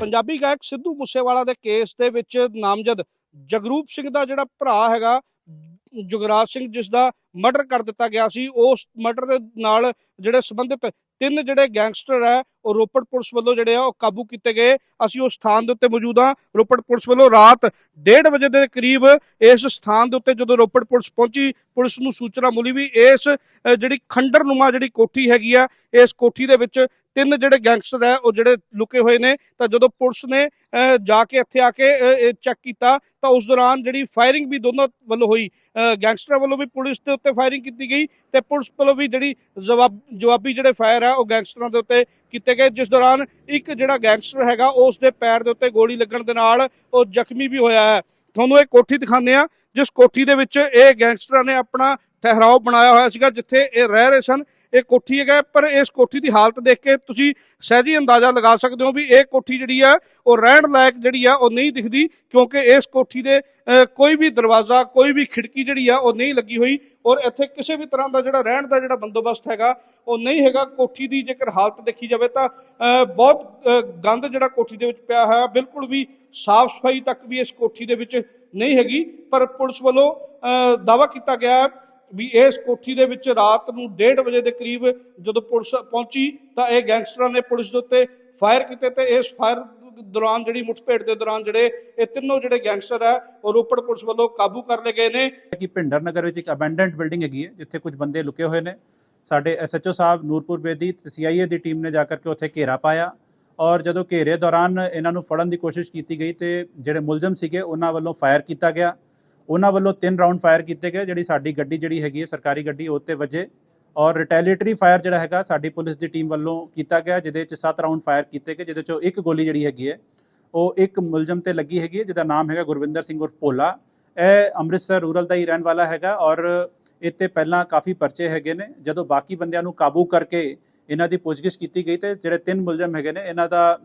ਪੰਜਾਬੀ ਗਾਇਕ ਸਿੱਧੂ ਮੂਸੇਵਾਲਾ ਦੇ ਕੇਸ ਦੇ ਵਿੱਚ ਨਾਮਜ਼ਦ ਜਗਰੂਪ ਸਿੰਘ ਦਾ ਜਿਹੜਾ ਭਰਾ ਹੈਗਾ, ਜੁਗਰਾਜ ਸਿੰਘ ਜਿਸ ਦਾ ਮਰਡਰ ਕਰ ਦਿੱਤਾ ਗਿਆ ਸੀ, ਉਸ ਮਰਡਰ ਦੇ ਨਾਲ ਜਿਹੜੇ ਸੰਬੰਧਿਤ ਤਿੰਨ ਜਿਹੜੇ ਗੈਂਗਸਟਰ ਹੈ, ਉਹ ਰੋਪੜ ਪੁਲਿਸ ਵੱਲੋਂ ਜਿਹੜੇ ਆ, ਉਹ ਕਾਬੂ ਕੀਤੇ ਗਏ। ਅਸੀਂ ਉਸ ਸਥਾਨ ਦੇ ਉੱਤੇ ਮੌਜੂਦ ਹਾਂ, ਰੋਪੜ ਪੁਲਿਸ ਵੱਲੋਂ ਰਾਤ 1:30 ਵਜੇ ਦੇ ਕਰੀਬ ਇਸ ਸਥਾਨ ਦੇ ਉੱਤੇ ਜਦੋਂ ਰੋਪੜ ਪੁਲਿਸ ਪਹੁੰਚੀ, ਪੁਲਿਸ ਨੂੰ ਸੂਚਨਾ ਮਿਲੀ ਵੀ ਇਸ ਜਿਹੜੀ ਖੰਡਰਨੁਮਾ ਜਿਹੜੀ ਕੋਠੀ ਹੈਗੀ ਆ, ਇਸ ਕੋਠੀ ਦੇ ਵਿੱਚ ਤਿੰਨ ਜਿਹੜੇ ਗੈਂਗਸਟਰ ਹੈ, ਉਹ ਜਿਹੜੇ ਲੁਕੇ ਹੋਏ ਨੇ, ਤਾਂ ਜਦੋਂ ਪੁਲਿਸ ਨੇ ਜਾ ਕੇ ਇੱਥੇ ਆ ਕੇ ਚੈੱਕ ਕੀਤਾ, ਤਾਂ ਉਸ ਦੌਰਾਨ ਜਿਹੜੀ ਫਾਇਰਿੰਗ ਵੀ ਦੋਨਾਂ ਵੱਲੋਂ ਹੋਈ ਗੈਂਗਸਟਰਾਂ ਵੱਲੋਂ ਵੀ ਪੁਲਿਸ ਦੇ ਉੱਤੇ ਫਾਇਰਿੰਗ ਕੀਤੀ ਗਈ ਤੇ ਪੁਲਿਸ ਵੱਲੋਂ ਵੀ ਜਿਹੜੀ ਜਵਾਬ, ਜਵਾਬੀ ਜਿਹੜੇ ਫਾਇਰ ਹੈ, ਉਹ ਗੈਂਗਸਟਰਾਂ ਦੇ ਉੱਤੇ ਕੀਤੇ ਗਏ, ਜਿਸ ਦੌਰਾਨ ਇੱਕ ਜਿਹੜਾ ਗੈਂਗਸਟਰ ਹੈਗਾ ਉਸ ਦੇ ਪੈਰ ਦੇ ਉੱਤੇ ਗੋਲੀ ਲੱਗਣ ਦੇ ਨਾਲ ਉਹ ਜ਼ਖਮੀ ਵੀ ਹੋਇਆ ਹੈ। ਤੁਹਾਨੂੰ ਇਹ ਕੋਠੀ ਦਿਖਾਉਂਦੇ ਆ ਜਿਸ ਕੋਠੀ ਦੇ ਵਿੱਚ ਇਹ ਗੈਂਗਸਟਰਾਂ ਨੇ ਆਪਣਾ ਠਹਿਰਾਓ ਬਣਾਇਆ ਹੋਇਆ ਸੀਗਾ, ਜਿੱਥੇ ਇਹ ਰਹਿ ਰਹੇ ਸਨ। ਇਹ ਕੋਠੀ ਹੈਗਾ ਪਰ ਇਸ ਕੋਠੀ ਦੀ ਹਾਲਤ ਦੇਖ ਕੇ ਤੁਸੀਂ ਸਹਿਜੀ ਅੰਦਾਜ਼ਾ ਲਗਾ ਸਕਦੇ ਹੋ ਵੀ ਇਹ ਕੋਠੀ ਜਿਹੜੀ ਆ ਉਹ ਰਹਿਣ ਲਾਇਕ ਜਿਹੜੀ ਆ ਉਹ ਨਹੀਂ ਦਿਖਦੀ ਕਿਉਂਕਿ ਇਸ ਕੋਠੀ ਦੇ ਕੋਈ ਵੀ ਦਰਵਾਜ਼ਾ ਕੋਈ ਵੀ ਖਿੜਕੀ ਜਿਹੜੀ ਆ ਉਹ ਨਹੀਂ ਲੱਗੀ ਹੋਈ ਔਰ ਇੱਥੇ ਕਿਸੇ ਵੀ ਤਰ੍ਹਾਂ ਦਾ ਜਿਹੜਾ ਰਹਿਣ ਦਾ ਜਿਹੜਾ ਬੰਦੋਬਸਤ ਹੈਗਾ ਉਹ ਨਹੀਂ ਹੈਗਾ। ਕੋਠੀ ਦੀ ਜੇਕਰ ਹਾਲਤ ਦੇਖੀ ਜਾਵੇ ਤਾਂ ਬਹੁਤ ਗੰਦ ਜਿਹੜਾ ਕੋਠੀ ਦੇ ਵਿੱਚ ਪਿਆ ਹੋਇਆ ਬਿਲਕੁਲ ਵੀ ਸਾਫ਼ ਸਫ਼ਾਈ ਤੱਕ ਵੀ ਇਸ ਕੋਠੀ ਦੇ ਵਿੱਚ ਨਹੀਂ ਹੈਗੀ ਪਰ ਪੁਲਿਸ ਵੱਲੋਂ ਅਹ, ਦਾਅਵਾ ਕੀਤਾ ਗਿਆ ਹੈ ਵੀ ਇਸ ਕੋਠੀ ਦੇ ਵਿੱਚ ਰਾਤ ਨੂੰ 1:30 ਵਜੇ ਦੇ ਕਰੀਬ ਜਦੋਂ ਪੁਲਿਸ ਪਹੁੰਚੀ ਤਾਂ ਇਹ ਗੈਂਗਸਟਰਾਂ ਨੇ ਪੁਲਿਸ ਦੇ ਉੱਤੇ ਫਾਇਰ ਕੀਤੇ ਤੇ ਇਸ ਫਾਇਰ ਦੌਰਾਨ ਜਿਹੜੀ ਮੁੱਠਭੇੜ ਦੇ ਦੌਰਾਨ ਜਿਹੜੇ ਇਹ ਤਿੰਨੋਂ ਜਿਹੜੇ ਗੈਂਗਸਟਰ ਹੈ ਉਹ ਰੋਪੜ ਪੁਲਿਸ ਵੱਲੋਂ ਕਾਬੂ ਕਰ ਲਏ ਗਏ ਨੇ। ਕਿ ਭਿੰਡਰ ਨਗਰ ਵਿੱਚ ਇੱਕ ਅਬੈਂਡੈਂਟ ਬਿਲਡਿੰਗ ਹੈਗੀ ਹੈ, ਜਿੱਥੇ ਕੁਝ ਬੰਦੇ ਲੁਕੇ ਹੋਏ ਨੇ। ਸਾਡੇ ਐਸਐਚਓ ਸਾਹਿਬ ਨੂਰਪੁਰ ਬੇਦੀ ਸੀਆਈਏ ਦੀ ਟੀਮ ਨੇ ਜਾ ਕਰਕੇ ਉੱਥੇ ਘੇਰਾ ਪਾਇਆ ਔਰ ਜਦੋਂ ਘੇਰੇ ਦੌਰਾਨ ਇਹਨਾਂ ਨੂੰ ਫੜਨ ਦੀ ਕੋਸ਼ਿਸ਼ ਕੀਤੀ ਗਈ ਤੇ ਜਿਹੜੇ ਮੁਲਜ਼ਮ ਸੀਗੇ ਉਹਨਾਂ ਵੱਲੋਂ ਫਾਇਰ ਕੀਤਾ ਗਿਆ। ਉਹਨਾਂ ਵੱਲੋਂ ਤਿੰਨ ਰਾਉਂਡ ਫਾਇਰ ਕੀਤੇ ਗਏ, ਜਿਹੜੀ ਸਾਡੀ ਗੱਡੀ ਜਿਹੜੀ ਹੈਗੀ ਹੈ, ਸਰਕਾਰੀ ਗੱਡੀ, ਉਹ 'ਤੇ ਵੱਜੇ। ਔਰ ਰਿਟੈਲੀਟਰੀ ਫਾਇਰ ਜਿਹੜਾ ਹੈਗਾ, ਸਾਡੀ ਪੁਲਿਸ ਦੀ ਟੀਮ ਵੱਲੋਂ ਕੀਤਾ ਗਿਆ, ਜਿਹਦੇ 'ਚ 7 ਰਾਉਂਡ ਫਾਇਰ ਕੀਤੇ ਗਏ, ਜਿਹਦੇ 'ਚੋਂ ਇੱਕ ਗੋਲੀ ਜਿਹੜੀ ਹੈਗੀ ਹੈ, ਉਹ ਇੱਕ ਮੁਲਜ਼ਮ ਤੇ ਲੱਗੀ ਹੈਗੀ ਹੈ, ਜਿਹਦਾ ਨਾਮ ਹੈਗਾ ਗੁਰਵਿੰਦਰ ਸਿੰਘ ਉਰਫ ਭੋਲਾ। ਇਹ ਅੰਮ੍ਰਿਤਸਰ ਰੂਰਲ ਦਾ ਹੀ ਰਹਿਣ ਵਾਲਾ ਹੈਗਾ ਔਰ ਇੱਥੇ ਪਹਿਲਾਂ ਕਾਫੀ ਪਰਚੇ ਹੈਗੇ ਨੇ। ਜਦੋਂ ਬਾਕੀ ਬੰਦਿਆਂ ਨੂੰ ਕਾਬੂ ਕਰਕੇ ਇਹਨਾਂ ਦੀ ਪੁੱਛਗਿੱਛ ਕੀਤੀ ਗਈ ਤੇ ਜਿਹੜੇ ਤਿੰਨ ਮੁਲਜ਼ਮ ਹੈਗੇ ਨੇ, ਇਹਨਾਂ ਦਾ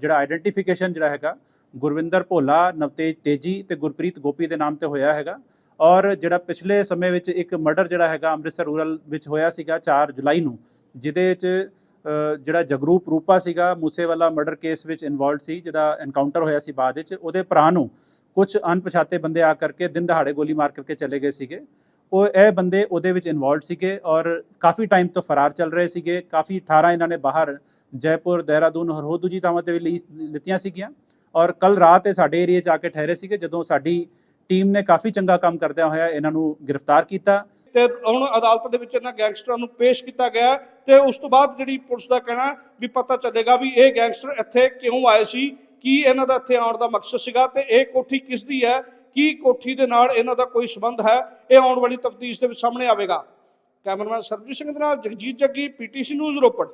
ਜਿਹੜਾ ਆਈਡੈਂਟੀਫਿਕੇਸ਼ਨ ਜਿਹੜਾ ਹੈਗਾ ਗੁਰਵਿੰਦਰ ਭੋਲਾ ਨਵਤੇਜ ਤੇਜੀ ਤੇ ਗੁਰਪ੍ਰੀਤ ਗੋਪੀ ਦੇ ਨਾਮ ਤੇ ਹੋਇਆ ਹੈਗਾ। ਔਰ ਜਿਹੜਾ ਪਿਛਲੇ ਸਮੇਂ ਵਿੱਚ ਇੱਕ ਮਰਡਰ ਜਿਹੜਾ ਹੈਗਾ ਅੰਮ੍ਰਿਤਸਰ ਰੂਰਲ ਵਿੱਚ ਹੋਇਆ ਸੀਗਾ 4 ਜੁਲਾਈ ਨੂੰ, ਜਿਹਦੇ ਵਿੱਚ ਜਿਹੜਾ ਜਗਰੂਪ ਰੂਪਾ ਸੀਗਾ, ਮੂਸੇਵਾਲਾ ਮਰਡਰ ਕੇਸ ਵਿੱਚ ਇਨਵੋਲਡ ਸੀ, ਜਿਹਦਾ ਐਨਕਾਊਂਟਰ ਹੋਇਆ ਸੀ ਬਾਅਦ ਵਿੱਚ। ਉਹਦੇ ਭਰਾ ਨੂੰ ਕੁਝ ਅਣਪਛਾਤੇ ਬੰਦੇ ਆ ਕਰਕੇ ਦਿਨ ਦਹਾੜੇ ਗੋਲੀ ਮਾਰ ਕਰਕੇ ਚਲੇ ਗਏ ਸੀਗੇ। ਉਹ, ਇਹ ਬੰਦੇ ਉਹਦੇ ਵਿੱਚ ਇਨਵੋਲਡ ਸੀਗੇ ਔਰ ਕਾਫੀ ਟਾਈਮ ਤੋਂ ਫਰਾਰ ਚੱਲ ਰਹੇ ਸੀਗੇ। ਕਾਫੀ 18 ਇਹਨਾਂ ਨੇ ਬਾਹਰ ਜੈਪੁਰ, ਦੇਹਰਾਦੂਨ, ਹੋਰ ਹੋਰ ਦੂਜੀ ਥਾਵਾਂ ਤੇ ਵੀ ਲਈ ਲਿੱਤੀਆਂ ਸੀਗੀਆਂ। ਔਰ ਕੱਲ ਰਾਤ ਇਹ ਸਾਡੇ ਏਰੀਆ 'ਚ ਆ ਕੇ ਠਹਿਰੇ ਸੀਗੇ, ਜਦੋਂ ਸਾਡੀ ਟੀਮ ਨੇ ਕਾਫੀ ਚੰਗਾ ਕੰਮ ਕਰਦਿਆਂ ਹੋਇਆ ਇਹਨਾਂ ਨੂੰ ਗ੍ਰਿਫਤਾਰ ਕੀਤਾ। ਤੇ ਹੁਣ ਅਦਾਲਤ ਦੇ ਵਿੱਚ ਇਹਨਾਂ ਗੈਂਗਸਟਰਾਂ ਨੂੰ ਪੇਸ਼ ਕੀਤਾ ਗਿਆ ਹੈ ਤੇ ਉਸ ਤੋਂ ਬਾਅਦ ਜਿਹੜੀ ਪੁਲਿਸ ਦਾ ਕਹਿਣਾ ਵੀ ਪਤਾ ਚੱਲੇਗਾ ਵੀ ਇਹ ਗੈਂਗਸਟਰ ਇੱਥੇ ਕਿਉਂ ਆਏ ਸੀ, ਕੀ ਇਹਨਾਂ ਦਾ ਇੱਥੇ ਆਉਣ ਦਾ ਮਕਸਦ ਸੀਗਾ ਤੇ ਇਹ ਕੋਠੀ ਕਿਸ ਦੀ ਹੈ, ਕੀ ਕੋਠੀ ਦੇ ਨਾਲ ਇਹਨਾਂ ਦਾ ਕੋਈ ਸਬੰਧ ਹੈ, ਇਹ ਆਉਣ ਵਾਲੀ ਤਫਤੀਸ਼ ਦੇ ਵਿੱਚ ਸਾਹਮਣੇ ਆਵੇਗਾ। ਕੈਮਰਾਮੈਨ ਸਰਬਜੀਤ ਸਿੰਘ ਦੇ ਨਾਲ ਜਗਜੀਤ ਜੱਗੀ, ਪੀਟੀਸੀ ਨਿਊਜ਼ ਰੋਪੜ।